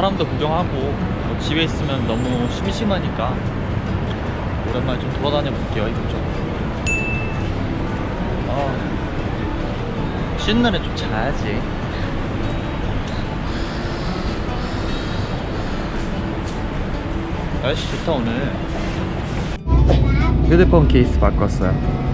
사람도 구경하고 뭐 집에 있으면 너무 심심하니까 오랜만에 좀 돌아다녀 볼게요 이곳저곳. 아, 쉬는 날에 좀 자야지. 날씨 좋다 오늘. 휴대폰 케이스 바꿨어요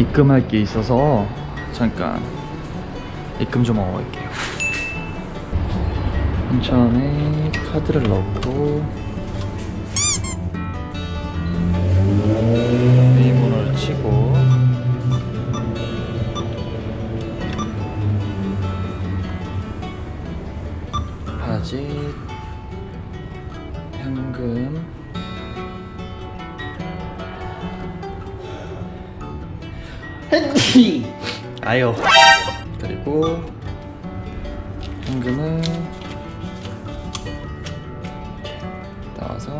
입금할 게 있어서 잠깐 입금 좀 하고 갈게요. 천천히 카드를 넣고 아유. 그리고 이렇게 나와서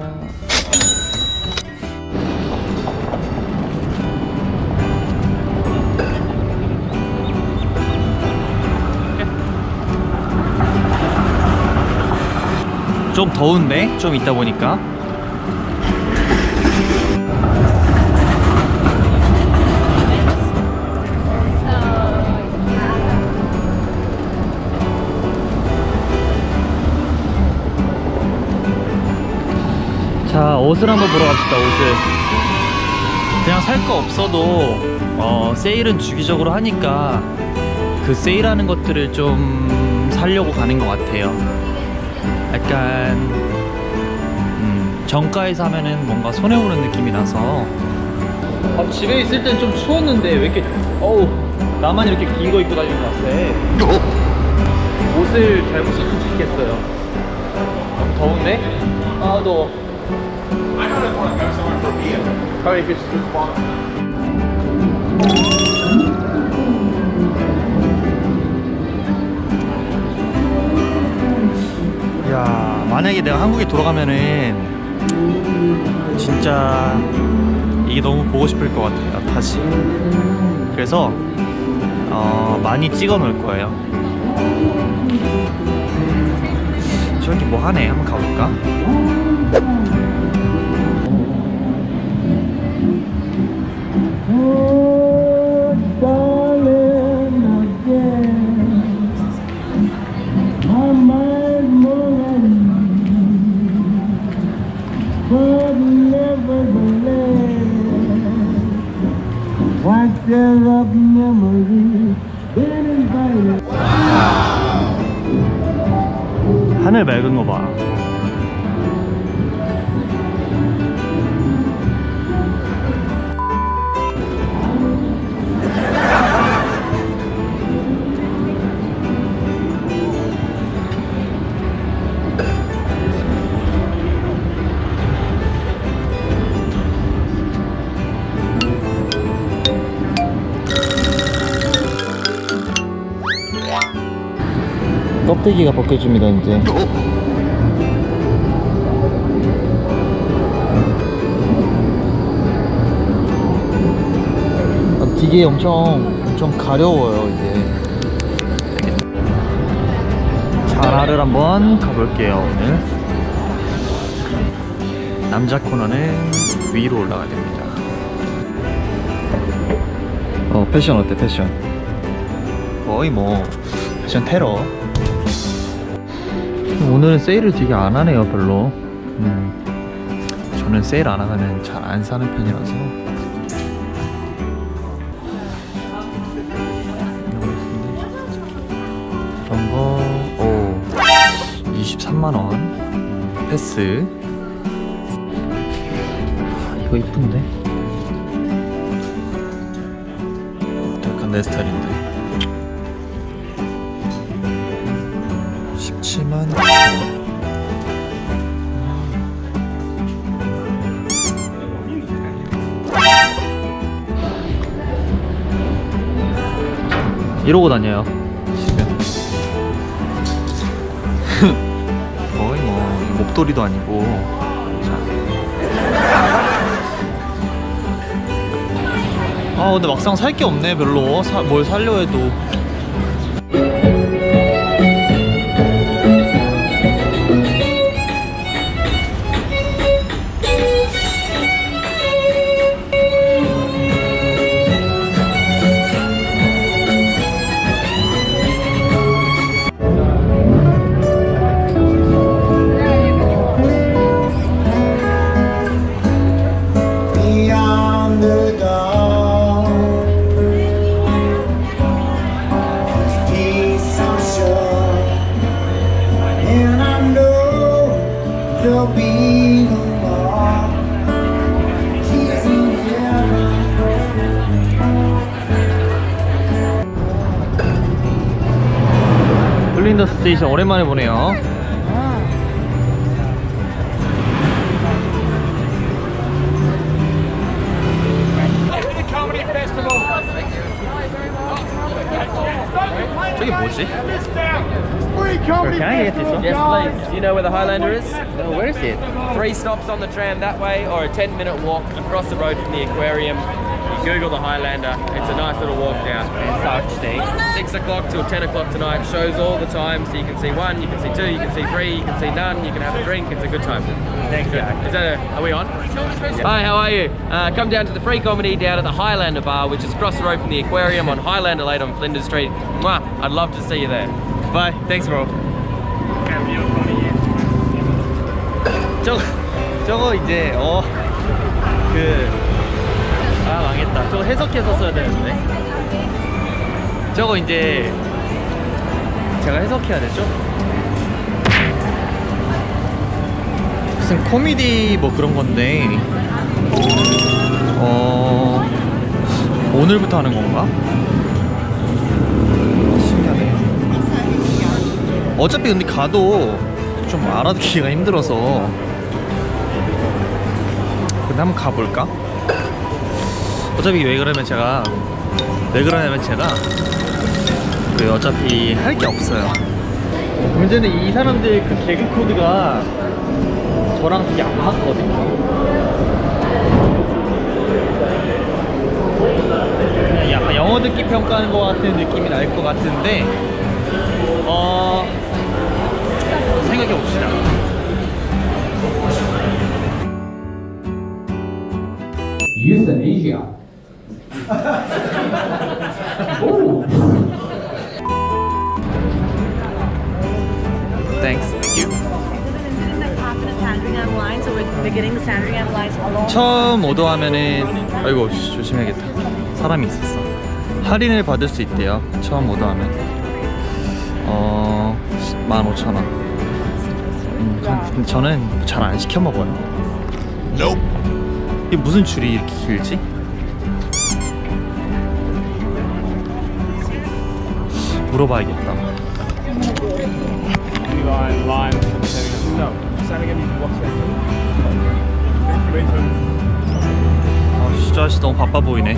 좀 더운데? 좀 있다 보니까 자 옷을 한번 보러 갑시다 옷을. 그냥 살 거 없어도 어, 세일은 주기적으로 하니까 그 세일하는 것들을 좀 살려고 가는 것 같아요. 약간 음, 정가에 사면은 뭔가 손해보는 느낌이 나서. 아, 집에 있을 땐 좀 추웠는데 왜 이렇게 어우 나만 이렇게 긴 거 입고 다니는 것 같아. 옷을 잘못 선택했어요. 너무 더운데? 아 더워 I know that's one. I got someone for beer. Probably if it's too small. 야, 만약에 내가 한국에 돌아가면은 진짜 이게 너무 보고 싶을 것 같아요. 다시. 그래서 어, 많이 찍어 놓을 거예요. 저기 뭐 하네. 한번 가볼까? 껍데기가 벗겨집니다 이제. 아, 되게 엄청 엄청 가려워요 이게. 자라를 한번 가볼게요 오늘. 남자 코너는 위로 올라가야 됩니다. 어 패션 어때 패션? 거의 뭐 패션 테러 오늘은 세일을 되게 안 하네요 별로 음, 저는 세일 안 하면 잘 안 사는 편이라서 이런 거, 오, 23만원. 패스. 아, 이거 이쁜데? 약간 내 스타일인데. 이러고 다녀요. 거의 뭐 목도리도 아니고. 자. 아 근데 막상 살 게 없네 별로. 사- 뭘 살려 해도 블린더 스테이션 오랜만에 보네요. 저게 뭐지? Free comedy Can I get this one? Yes, please. Do you know where the Highlander is? No, where is it? Three stops on the tram that way, or a 10 minute walk across the road from the aquarium. You Google the Highlander. It's a nice little walk down. Saturday. 6 o'clock till 10 o'clock tonight. Shows all the time, so you can see one, you can see two, you can see three, you can see none, you can have a drink. It's a good time. Thank you. Is that a, are we on? Hi, how are you? Uh, come down to the free comedy down at the Highlander Bar, which is across the road from the aquarium on Highlander Lane on Flinders Street. Mwah, I'd love to see you there. Bye. Thanks, bro. 저거 저거 이제 어그 아 망했다. 저거 해석해서 써야 되는데. 저거 이제 제가 해석해야 되죠? 무슨 코미디 뭐 그런 건데 어 오늘부터 하는 건가? 어차피 근데 가도 좀 알아듣기가 힘들어서. 근데 한번 가볼까? 어차피 왜 그러면 제가 왜 그러냐면 제가 그 어차피 할 게 없어요. 문제는 이 사람들 그 개그 코드가 저랑 되게 안 맞거든요. 그냥 약간 영어 듣기 평가하는 것 같은 느낌이 날 것 같은데 어 생각해 봅시다. Euthanasia. Thanks. Thank you. 처음 오더하면은 아이고 씨, 조심해야겠다. 사람이 있었어. 할인을 받을 수 있대요. 처음 오더하면 어 15,000원. 음, 근데 저는 잘 안 시켜 먹어요. 이게 무슨 줄이 이렇게 길지? 물어봐야겠다. 아, 진짜 아저씨 너무 바빠 보이네.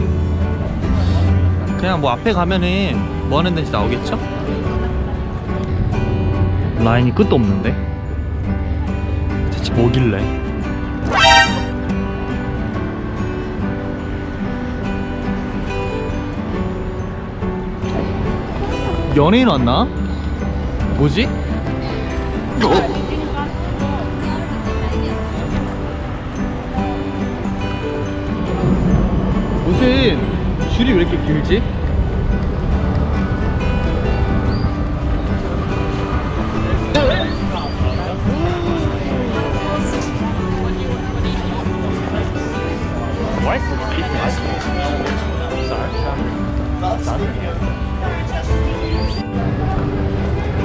그냥 뭐 앞에 가면은 뭐 하는 데인지 나오겠죠? 라인이 끝도 없는데? 뭐길래? 연예인 왔나? 뭐지? 무슨 줄이 왜 이렇게 길지?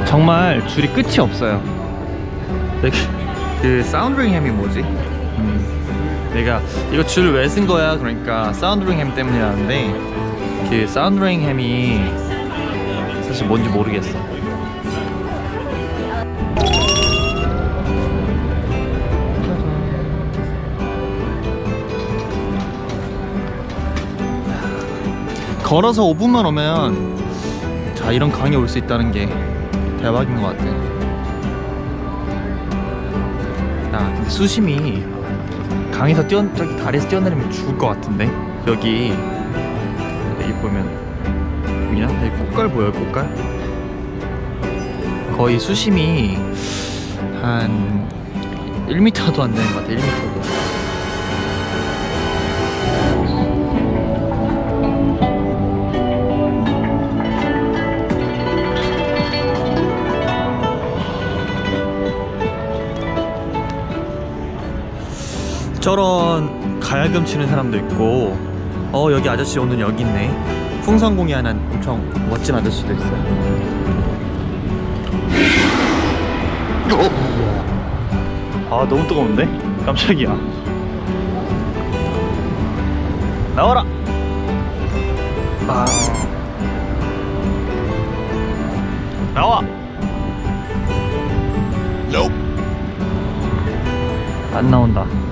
정말 줄이 끝이 없어요. 여기 그 사운드링 햄이 뭐지? 음, 내가 이거 줄왜쓴 거야? 그러니까 사운드링 햄 때문이라는데 그 사운드링 햄이 사실 뭔지 모르겠어. 걸어서 5분만 오면 다 이런 강에 올수 있다는 게 대박인 것 같아. 야, 근데 수심이 강에서 뛰어 저기 다리에서 뛰어내리면 죽을 것 같은데 여기 여기 보면 보이나? 여기 꽃갈 보여요 꽃갈? 거의 수심이 한 1m도 안 되는 것 같아 1m도 저런 가야금 치는 사람도 있고 어 여기 아저씨 오늘 여기 있네. 풍선공이 하는 엄청 멋진 아저씨도 있어요. 아 너무 뜨거운데? 깜짝이야. 나와라! 아. 나와! 안 나온다